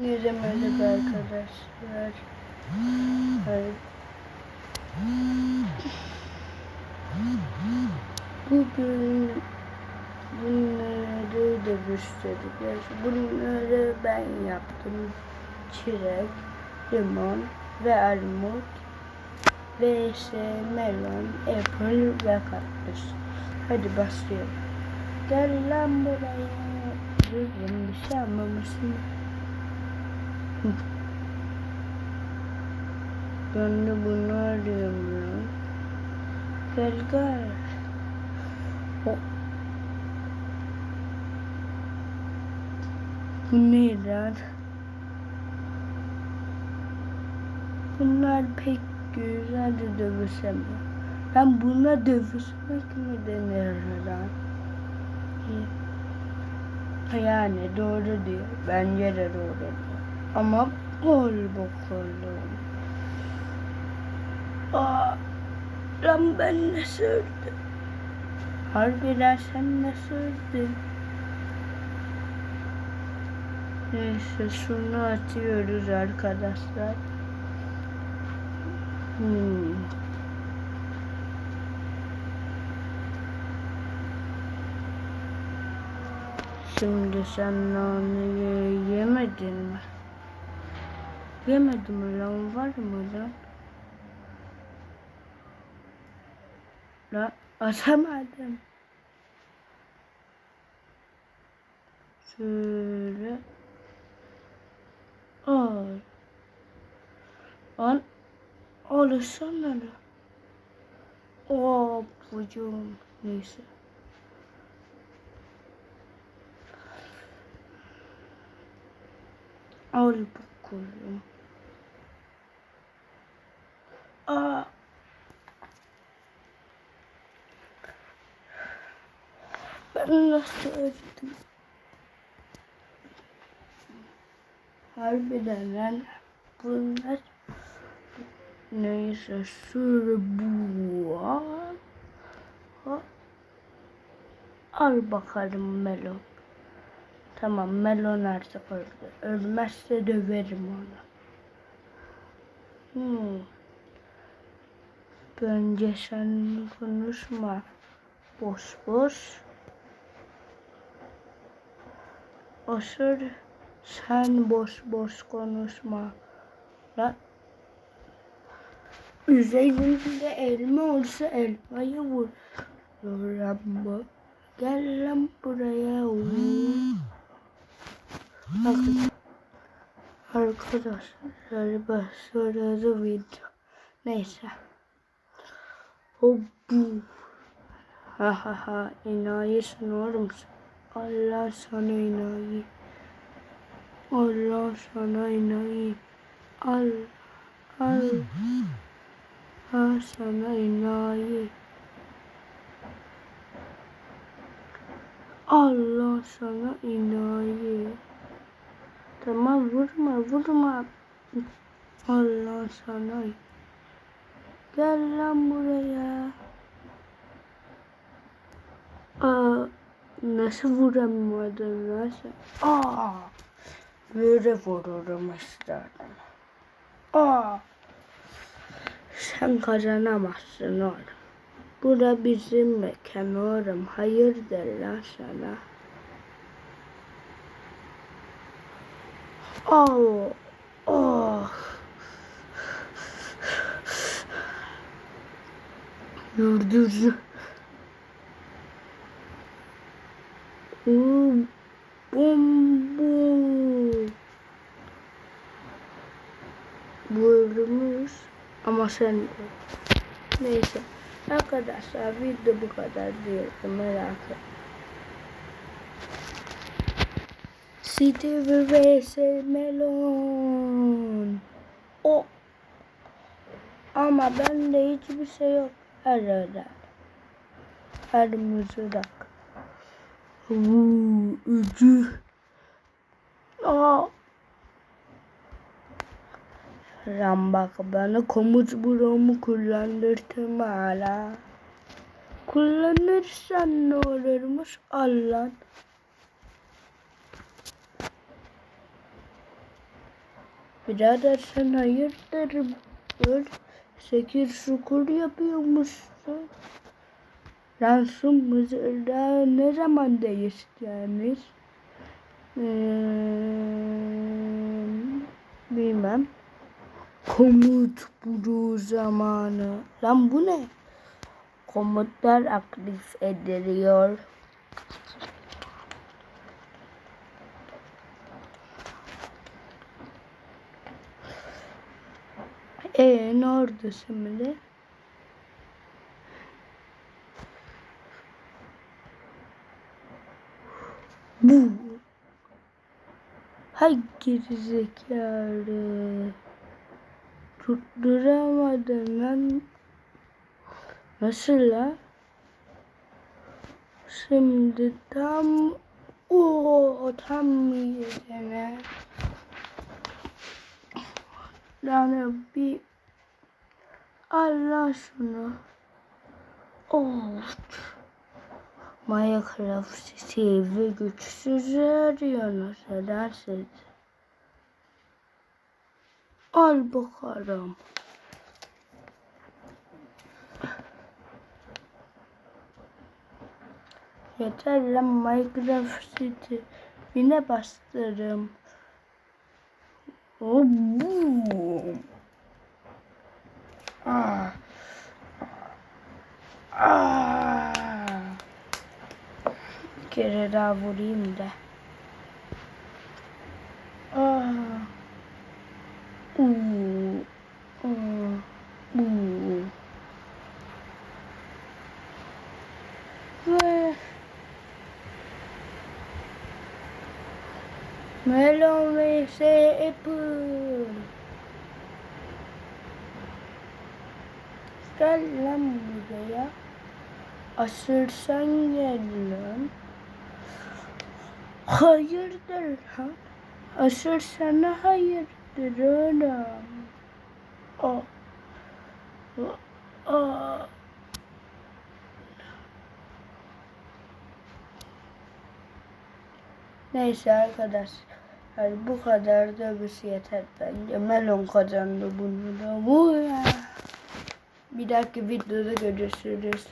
Hepinize merhaba arkadaşlar. Evet. Bugün bunları da göstereceğiz. Bunları ben yaptım. Çilek, limon ve armut ve ise melon, apple ve kaktüs. Hadi başlayalım. Gel lan buraya. Durun bir şey anlamasın. Ben de bunu arıyorum ya. Gel gel. O. Bu ne? Bunlar pek güzel de dövüşemiyor. Ben buna dövüşmek mi denir lan? Yani doğru diyor. Bence de doğru diyor. Ama gol bakalım. Aa, lan ben ne sürdüm? Harbiden sen ne sürdün? Neyse şunu atıyoruz arkadaşlar. Hmm. Şimdi sen naneyi yemedin mi? Yemedim lan var mı lan? La atamadım. Şöyle. Al. Al. Alışsana da. Oh bucum. Neyse. Al bakalım. Aa. Ben nasıl öldüm? Harbiden lan bunlar neyse. Ha. Al bakalım melon. Tamam melon artık öldü. Ölmezse döverim onu. Hmm. Bence sen konuşma. Boş boş. Asır sen boş boş konuşma. La. Üzerinde elma olsa elmayı vur. Rambo. Gel lan buraya. Bakın. Arkadaşlar başladı video. Neyse. O bu. Ha ha ha. İnayisin oğlum. Allah sana inayi. Allah sana inayi. Al. Al. Ha sana inayi. Allah sana inayi. Tamam vurma vurma. Allah sana. Gel lan buraya. Aa, nasıl vuramadın lan sen? Aa, böyle vururum isterdim. Aa, sen kazanamazsın oğlum. Bura bizim mekan oğlum. Hayırdır lan sana? Oh, oh. Yurducu. Vurmuş ama sen neyse arkadaşlar video bu kadar diyordu merak et. Steve vs Melon. O ama bende hiçbir şey yok herhalde. Her mızrak. Ucu. Aa. Ram bak bana komut buramı kullandırtım hala. Kullanırsan ne olurmuş Allah. Birader sen hayırdır böyle sekir şukur yapıyormuşsun. Ransum mızırda ne zaman değiştirmiş? Ee, bilmem. Komut buru zamanı. Lan bu ne? Komutlar aktif ediliyor. Ee ne oldu şimdi? Bu. Hay gerizekalı. Tutturamadım lan. Nasıl? Şimdi tam o tam yerine. Yani bir Allah şunu. Of. Minecraft TV güçsüz arıyorsunuz edersiniz. Al bakalım. Yeter lan Minecraft City. Yine bastırım. Oh, boom. Ah. Ah. Bir kere daha vurayım da. Ah. Uuu. Uuu. Ve Melon vs Apple. Gel lan buraya. Asırsan gel lan. Hayırdır ha? Asırsana hayırdır oğlum. O. O. o. Neyse arkadaş. Yani bu kadar da bir yeter bence. Melon kazandı bunu da. Bu ya. Bir dahaki videoda görüşürüz.